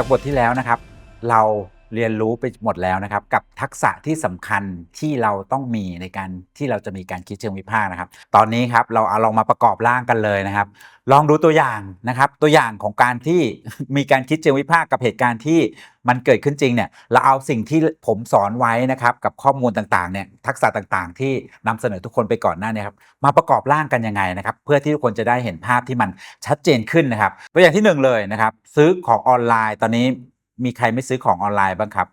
จากบทที่แล้วนะครับ เรา เรียนรู้ไปหมดแล้วนะครับ กับทักษะที่สำคัญที่เราต้องมีในการที่เราจะมีการคิดเชิงวิพากษ์นะครับ ตอนนี้ครับเราเอาลองมาประกอบร่างกันเลยนะครับ ลองดูตัวอย่างนะครับ ตัวอย่างของการที่มีการคิดเชิงวิพากษ์กับเหตุการณ์ที่มันเกิดขึ้นจริงเนี่ยเราเอาสิ่งที่ผมสอนไว้นะครับ กับข้อมูลต่างๆเนี่ยทักษะต่างๆ ที่นำเสนอทุกคนไปก่อนหน้านี้ครับมาประกอบร่างกันยังไงนะครับ เพื่อที่ทุกคนจะได้เห็นภาพที่มันชัดเจนขึ้นนะครับ ตัวอย่างที่หนึ่งเลยนะครับ ซื้อของออนไลน์ตอนนี้ มีใครไม่ซื้อของออนไลน์บ้างครับ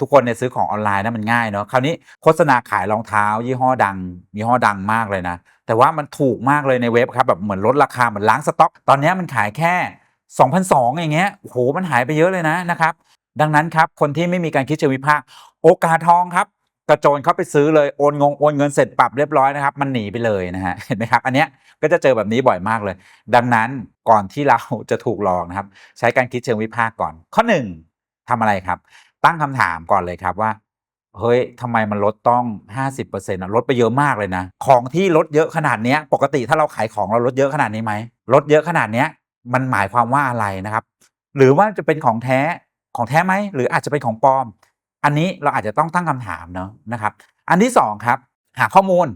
ทุกคนเนี่ยซื้อของออนไลน์นะมันง่ายเนาะคราวนี้โฆษณาขายรองเท้า ยี่ห้อดังยี่ห้อดังมากเลยนะ แต่ว่ามันถูกมากเลยในเว็บครับแบบเหมือนลดราคาเหมือนล้างสต็อก ตอนนี้มันขายแค่ 2,200อย่างเงี้ยโอ้โหมันหายไปเยอะเลยนะนะครับดังนั้นครับคนที่ไม่มีการคิดเชิงวิพากษ์โอกาสทองครับกระโจนเข้าไปซื้อเลยโอนงงโอนเงินเสร็จปรับเรียบร้อยนะครับ มันหนีไปเลยนะฮะเห็นไหมครับ อันเนี้ยก็จะเจอแบบนี้บ่อยมากเลย ดังนั้นก่อนที่เราจะถูกหลอกนะครับ ใช้การคิดเชิงวิพากษ์ก่อน ข้อหนึ่ง ทำอะไรครับ ตั้งคำถามก่อนเลยครับว่า เฮ้ยทำไมมันลดต้อง 50%อะลดไปเยอะมากเลยนะ ของที่ลดเยอะขนาดนี้ปกติถ้าเราขายของเราลดเยอะขนาดนี้ไหมลดเยอะขนาดนี้มันหมายความว่าอะไรนะครับ หรือว่าจะเป็นของแท้ของแท้ไหมหรืออาจจะเป็นของปลอม อันนี้เราอาจจะต้องตั้งคำถามเนาะนะครับ อันที่สองครับหาข้อมูล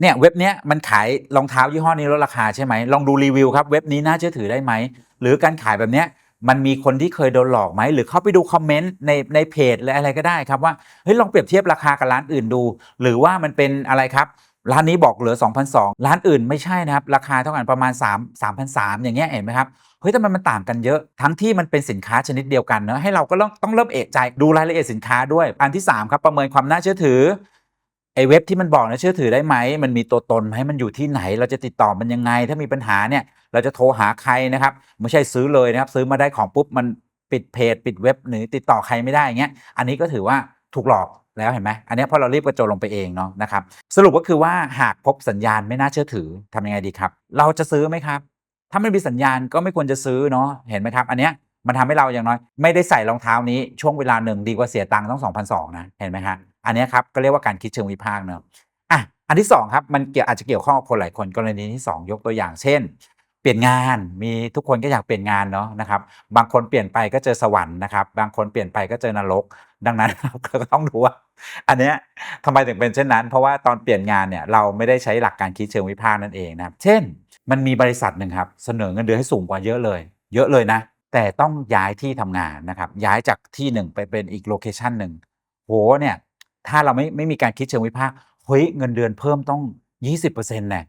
เนี่ยเว็บเนี้ยมันขายรองเท้ายี่ห้อนี้ลดราคาใช่ไหมลองดูรีวิวครับเว็บนี้น่าเชื่อถือได้ไหมหรือการขายแบบเนี้ย มันมีคนที่เคยโดนหลอกไหมหรือเข้าไปดูคอมเมนต์ในในเพจหรืออะไรก็ได้ครับว่าเฮ้ยลองเปรียบเทียบราคากับร้านอื่นดู หรือว่ามันเป็นอะไรครับร้านนี้บอกเหลือ 2,002ร้านอื่นไม่ใช่นะครับ ราคาเท่ากันประมาณ 3 3 0 0 อย่างเงี้ยเห็นไหมครับเฮ้ยทำไมมันต่างกันเยอะ ทั้งที่มันเป็นสินค้าชนิดเดียวกันเนอะให้เราก็ต้องต้องเริ่มเอะใจดูรายละเอียดสินค้าด้วย อันที่สามครับ ประเมินความน่าเชื่อถือ ไอ้เว็บที่มันบอกนะเชื่อถือได้ไหม มันมีตัวตนไหมมันอยู่ที่ไหน เราจะติดต่อมันยังไง ถ้ามีปัญหาเนี่ย เราจะโทรหาใครนะครับ ไม่ใช่ซื้อเลยนะครับ ซื้อมาได้ของปุ๊บมันปิดเพจปิดเว็บหรือติดต่อใครไม่ได้อย่างเงี้ย อันนี้ก็ถือว่าถูกหลอกแล้วเห็นไหม อันนี้เพราะเรารีบกระโจนลงไปเองเนาะนะครับ สรุปก็คือว่าหากพบสัญญาณไม่น่าเชื่อถือทำยังไงดีครับ เราจะซื้อไหมครับ ถ้าไม่มีสัญญาณก็ไม่ควรจะซื้อเนาะ เห็นไหมครับ อันเนี้ยมันทำให้เราอย่างน้อย ไม่ได้ใส่รองเท้านี้ช่วงเวลาหนึ่งดีกว่าเสียตังค์ต้อง2,200นะ เห็นไหมฮะ อันนี้ครับก็เรียกว่าการคิดเชิงวิพากษ์เนาะอะอันที่2ครับมันเกี่ยวอาจจะเกี่ยวข้องกับคนหลายคนกรณีที่ 2 ยกตัวอย่างเช่น เปลี่ยนงานมีทุกคนก็อยากเปลี่ยนงานเนาะนะครับ บางคนเปลี่ยนไปก็เจอสวรรค์นะครับบางคนเปลี่ยนไปก็เจอนรก ดังนั้นเราก็ต้องดูว่าอันเนี้ยทำไมถึงเป็นเช่นนั้น เพราะว่าตอนเปลี่ยนงานเนี่ยเราไม่ได้ใช้หลักการคิดเชิงวิพากษ์นั่นเองนะครับเช่น มันมีบริษัทหนึ่งครับเสนอเงินเดือนให้สูงกว่าเยอะเลย เยอะเลยนะ แต่ต้องย้ายที่ทำงานนะครับย้ายจากที่หนึ่งไปเป็นอีกโลเคชันหนึ่งโหเนี่ย ถ้าเราไม่ไม่มีการคิดเชิงวิพากษ์เฮ้ยเงินเดือนเพิ่มต้อง 20%เน่ย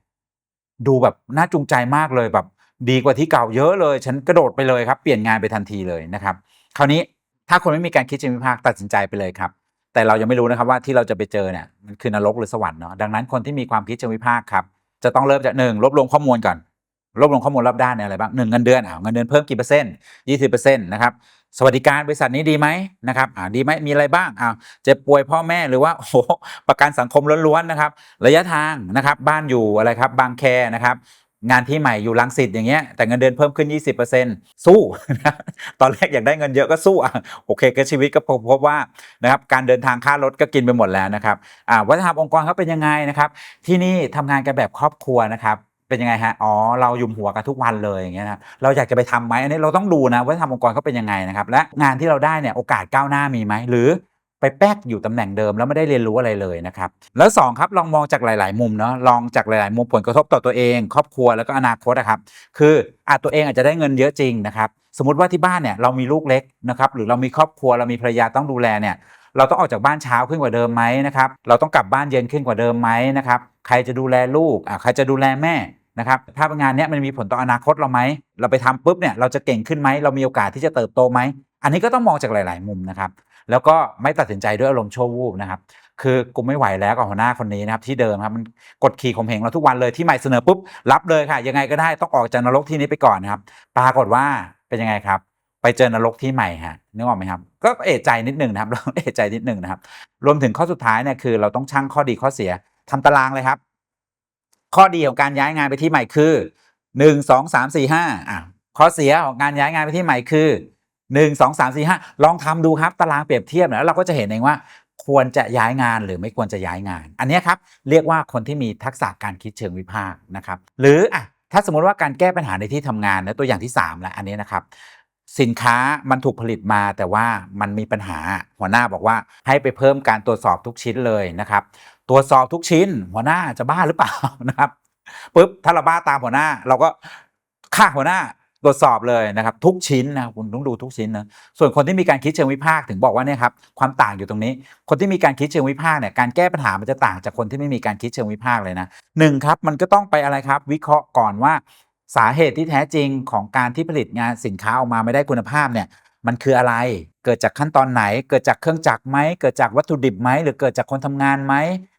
ดูแบบน่าจูงใจมากเลยแบบ ดีกว่าที่เก่าเยอะเลย ฉันกระโดดไปเลยครับ เปลี่ยนงานไปทันทีเลยนะครับ คราวนี้ถ้าคนไม่มีการคิดเชิงวิพากษ์ตัดสินใจไปเลยครับ แต่เรายังไม่รู้นะครับว่าที่เราจะไปเจอเนี่ยมันคือนรกหรือสวรรค์เนาะดังนั้นคนที่มีความคิดเชิงวิพากษ์ครับจะต้องเริ่มจากหนึ่งรวบรวมข้อมูลก่อนรวบรวมข้อมูลรอบด้านในอะไรบ้างหนึ่งเงินเดือนอ่าเงินเดือนเพิ่มกี่เปอร์เซ็นต์ยี่สิบเปอร์เซ็นต์นะครับสวัสดิการบริษัทนี้ดีไหมนะครับอ่าดีไหมมีอะไรบ้างอ่าเจ็บป่วยพ่อแม่หรือว่าโอ้ประกันสังคมล้วนๆนะครับ ระยะทางนะครับบ้านอยู่อะไรครับบางแคนะครับงานที่ใหม่อยู่ลังสิตอย่างเงี้ยแต่เงินเดือนเพิ่มขึ้น 20%สู้ตอนแรกอยากได้เงินเยอะก็สู้อะโอเคก็ชีวิตก็พบว่านะครับการเดินทางค่ารถก็กินไปหมดแล้วนะครับอ่าวัฒนธรรมองค์กรเขาเป็นยังไงนะครับ ที่นี่ทำงานกันแบบครอบครัวนะครับ เป็นยังไงฮะ อ๋อ เรายุมหัวกันทุกวันเลยอย่างเงี้ยนะครับ เราอยากจะไปทำไหมอันนี้เราต้องดูนะว่าทำองค์กรเขาเป็นยังไงนะครับ และงานที่เราได้เนี่ยโอกาสก้าวหน้ามีไหม หรือไปแป๊กอยู่ตำแหน่งเดิมแล้วไม่ได้เรียนรู้อะไรเลยนะครับ แล้วสองครับลองมองจากหลาย ๆ มุมเนาะลองจากหลาย ๆ มุมผลกระทบต่อตัวเอง ครอบครัวแล้วก็อนาคตนะครับ คืออาจตัวเองอาจจะได้เงินเยอะจริงนะครับสมมติว่าที่บ้านเนี่ยเรามีลูกเล็กนะครับหรือเรามีครอบครัวเรามีภรรยาต้องดูแลเนี่ยเราต้องออกจากบ้านเช้าขึ้นกว่าเดิมไหมนะครับเราต้องกลับบ้านเย็นขึ้นกว่าเดิมไหมนะครับ ใครจะดูแลลูกอ่าใครจะดูแลแม่นะครับถ้างานนี้มันมีผลต่ออนาคตเราไหม เราไปทำปุ๊บเนี่ยเราจะเก่งขึ้นไหม เรามีโอกาสที่จะเติบโตไหม อันนี้ก็ต้องมองจากหลาย ๆ มุมนะครับ แล้วก็ไม่ตัดสินใจด้วยอารมณ์ชั่ววูบนะครับ คือกูไม่ไหวแล้วกับหัวหน้าคนนี้นะครับที่เดิมครับมันกดขี่ข่มเหงเราทุกวันเลยที่ใหม่เสนอปุ๊บรับเลยค่ะ ยังไงก็ได้ต้องออกจากนรกที่นี้ไปก่อนนะครับ ปรากฏว่าเป็นยังไงครับ ไปเจอนรกที่ใหม่ฮะนึกออกไหมครับ ก็เอะใจนิดหนึ่งนะครับเราเอะใจนิดหนึ่งนะครับ รวมถึงข้อสุดท้ายเนี่ยคือเราต้องชั่งข้อดีข้อเสีย ทำตารางเลยครับ ข้อดีของการย้ายงานไปที่ใหม่คือหนึ่งสองสามสี่ห้าอะข้อเสียของการย้ายงานไปที่ใหม่คือหนึ่งสองสามสี่ห้าลองทำดูครับ ตารางเปรียบเทียบแล้วเราก็จะเห็นเองว่า ควรจะย้ายงานหรือไม่ควรจะย้ายงาน อันนี้ครับ เรียกว่าคนที่มีทักษะการคิดเชิงวิพากษ์นะครับ หรืออะถ้าสมมติว่าการแก้ปัญหาในที่ทำงานนะตัวอย่างที่3แล้วอันนี้นะครับ สินค้ามันถูกผลิตมาแต่ว่ามันมีปัญหาหัวหน้าบอกว่าให้ไปเพิ่มการตรวจสอบทุกชิ้นเลยนะครับ ตรวจสอบทุกชิ้น หัวหน้าจะบ้าหรือเปล่านะครับปุ๊บถ้าเราบ้าตามหัวหน้า เราก็ฆ่าหัวหน้าตรวจสอบเลยนะครับ ทุกชิ้นนะคุณต้องดูทุกชิ้นนะส่วนคนที่มีการคิดเชิงวิพากษ์ถึงบอกว่าเนี่ยครับความต่างอยู่ตรงนี้ คนที่มีการคิดเชิงวิพากษ์เนี่ยการแก้ปัญหามันจะต่างจากคนที่ไม่มีการคิดเชิงวิพากษ์เลยนะหนึ่งครับมันก็ต้องไปอะไรครับ วิเคราะห์ก่อนว่า สาเหตุที่แท้จริงของการที่ผลิตงานสินค้าออกมาไม่ได้คุณภาพเนี่ยมันคืออะไร เกิดจากขั้นตอนไหน เกิดจากเครื่องจักรไหม เกิดจากวัตถุดิบไหม หรือเกิดจากคนทำงานไหม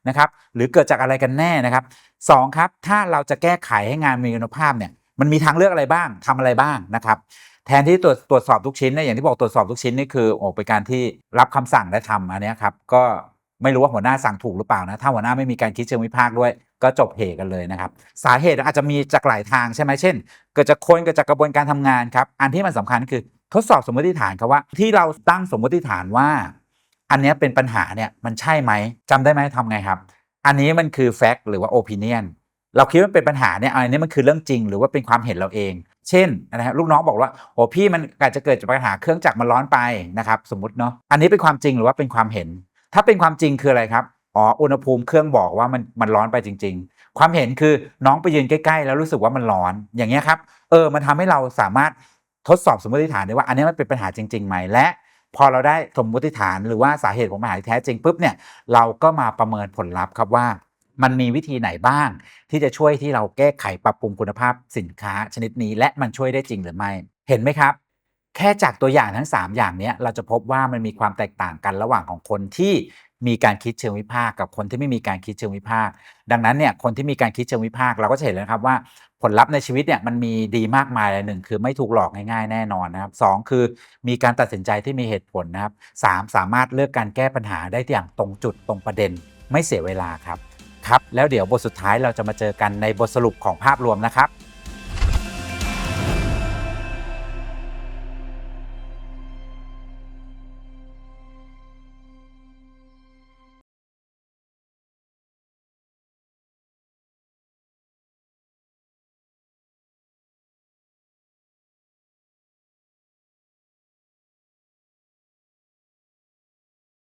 นะครับ หรือเกิดจากอะไรกันแน่นะครับสองครับ ถ้าเราจะแก้ไขให้งานมีคุณภาพเนี่ย มันมีทางเลือกอะไรบ้างทำอะไรบ้างนะครับ แทนที่ตรวจตรวจสอบทุกชิ้นเนี่ย อย่างที่บอกตรวจสอบทุกชิ้นนี่คือโอ้เป็นการที่รับคำสั่งและทำอันนี้ครับ ก็ ไม่รู้ว่าหัวหน้าสั่งถูกหรือเปล่านะถ้าหัวหน้าไม่มีการคิดเชิงวิพากษ์ด้วย ก็จบเหกันเลยนะครับ สาเหตุอาจจะมีจากหลายทางใช่ไหมเช่น เกิดจากคนเกิดจากกระบวนการทำงานครับอันที่มันสำคัญคือทดสอบสมมติฐานครับว่า ที่เราตั้งสมมติฐานว่า อันนี้เป็นปัญหาเนี่ยมันใช่ไหมจำได้ไหมทำไงครับ อันนี้มันคือ fact หรือว่า opinion เราคิดว่าเป็นปัญหาเนี่ยอันนี้มันคือเรื่องจริง หรือว่าเป็นความเห็นเราเอง เช่นนะครับลูกน้องบอกว่าโอ้พี่มันอาจจะเกิดจากปัญหาเครื่องจักรมันร้อนไปนะครับ สมมติเนาะอันนี้เป็นความจริงหรือว่าเป็นความเห็น ถ้าเป็นความจริงคืออะไรครับอ๋ออุณหภูมิเครื่องบอกว่ามันมันร้อนไปจริง ๆ ความเห็นคือน้องไปยืนใกล้ๆ แล้วรู้สึกว่ามันร้อนอย่างเงี้ยครับเออมันทำให้เราสามารถทดสอบสมมติฐานได้ว่าอันนี้มันเป็นปัญหาจริงๆไหมและพอเราได้สมมติฐานหรือว่าสาเหตุของปัญหาแท้จริงปุ๊บเนี่ยเราก็มาประเมินผลลัพธ์ครับว่า มันมีวิธีไหนบ้าง ที่จะช่วยที่เราแก้ไขปรับปรุงคุณภาพสินค้าชนิดนี้ และมันช่วยได้จริงหรือไม่ เห็นไหมครับ แค่จากตัวอย่างทั้ง 3 อย่างนี้เราจะพบว่ามันมีความแตกต่างกันระหว่างของคนที่มีการคิดเชิงวิพากษ์กับคนที่ไม่มีการคิดเชิงวิพากษ์ดังนั้นเนี่ยคนที่มีการคิดเชิงวิพากษ์เราก็จะเห็นเลยครับว่าผลลัพธ์ในชีวิตเนี่ยมันมีดีมากมายเลยหนึ่งคือไม่ถูกหลอกง่ายๆแน่นอนนะครับสองคือมีการตัดสินใจที่มีเหตุผลนะครับสามสามารถเลือกการแก้ปัญหาได้อย่างตรงจุดตรงประเด็น ไม่เสียเวลาครับครับ แล้วเดี๋ยวบทสุดท้ายเราจะมาเจอกันในบทสรุปของภาพรวมนะครับ